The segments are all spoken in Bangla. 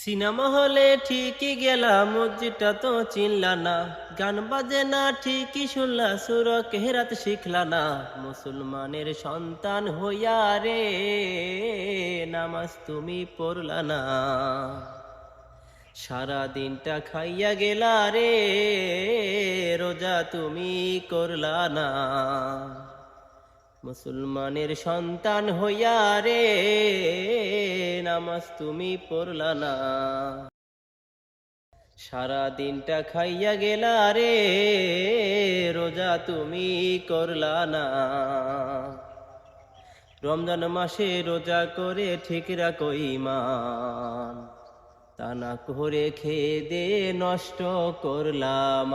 সিনেমা হলে ঠিকই গেলা মসজিদটা তো চিনলা না। গান বাজে না, ঠিকই শুনলা সুর কেহরাত শিখলা না। মুসলমানের সন্তান হইয়া রে, নামাজ তুমি পড়লা না। সারা দিনটা খাইয়া গেলা রে, রোজা তুমি করলা না। মুসলমানের সন্তান হইয়া রে, নামাজ তুমি পড়লা না। সারা দিনটা খাইয়া গেলা রে, রোজা তুমি করলা না। রমজান মাসে রোজা করে ঠিক রাখো ইমান তা না করে খেয়ে দে নষ্ট করলাম।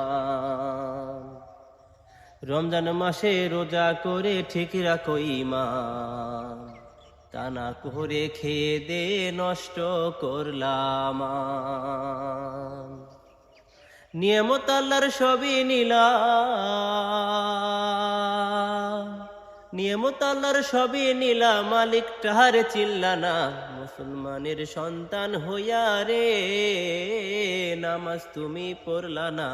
রমজান মাসে রোজা করে ঠিক রাখো ইমান তা না করে খেয়ে দে নষ্ট করলাম নিয়মত আল্লাহর সবই নিলাম। নিয়মত আল্লাহর সবই নিলা মালিক টাহারে চিল্লা না মুসলমানের সন্তান হইয়া রে, নামাজ তুমি পড়লা না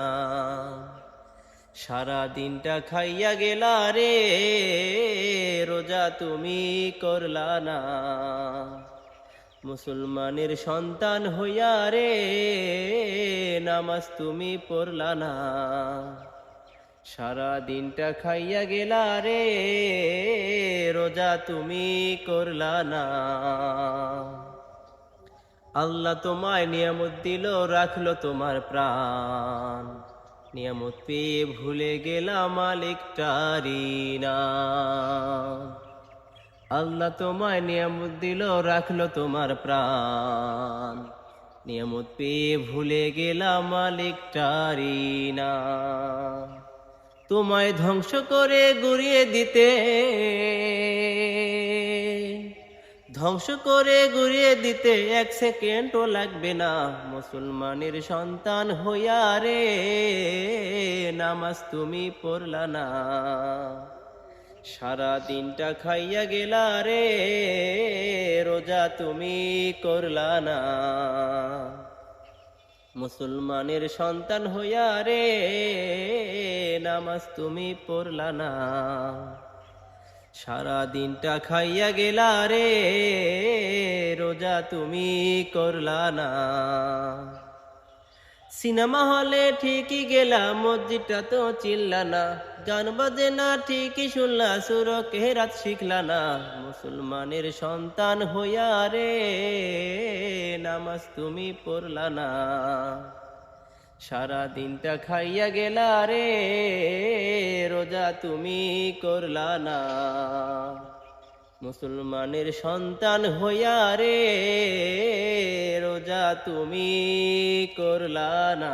সারা দিনটা খাইয়া গেলা রে, রোজা তুমি করলা না। মুসলমানের সন্তান হইয়া রে, নামাজ তুমি পড়লা না। সারা দিনটা খাইয়া গেলা রে, রোজা তুমি করলা না। আল্লাহ তোমায় নিয়ামত দিল, রাখল তোমার প্রাণ। নিয়ামত পেয়ে ভুলে গেলাম মালিকটারি না। আল্লাহ তোমায় নিয়ামত দিল, রাখল তোমার প্রাণ। নিয়ামত পেয়ে ভুলে গেলাম মালিকটারি না। তোমায় ধ্বংস করে গুড়িয়ে দিতে ধ্বংস করে গুড়িয়ে দিতে এক সেকেন্ডও লাগবে না। মুসলমানের সন্তান হইয়া রে, নামাজ তুমি পড়লা না। সারা দিনটা খাইয়া গেলা রে, রোজা তুমি করলা না। মুসলমানের সন্তান হইয়া রে, নামাজ তুমি পড়লা না। সারা দিনটা খাইয়া গেলা রে, রোজা তুমি করলা না। সিনেমা হলে ঠিকই গেলা, মসজিদটা তো চিল্লা না। গান বাজে না, ঠিকই শুনলা সুর কেহরাত শিখলা না। মুসলমানের সন্তান হইয়া রে, নামাজ তুমি পড়লা না। সারা দিনটা খাইয়া গেলা রে, রোজা তুমি করলা না। মুসলমানের সন্তান হইয়া রে, রোজা তুমি করলা না।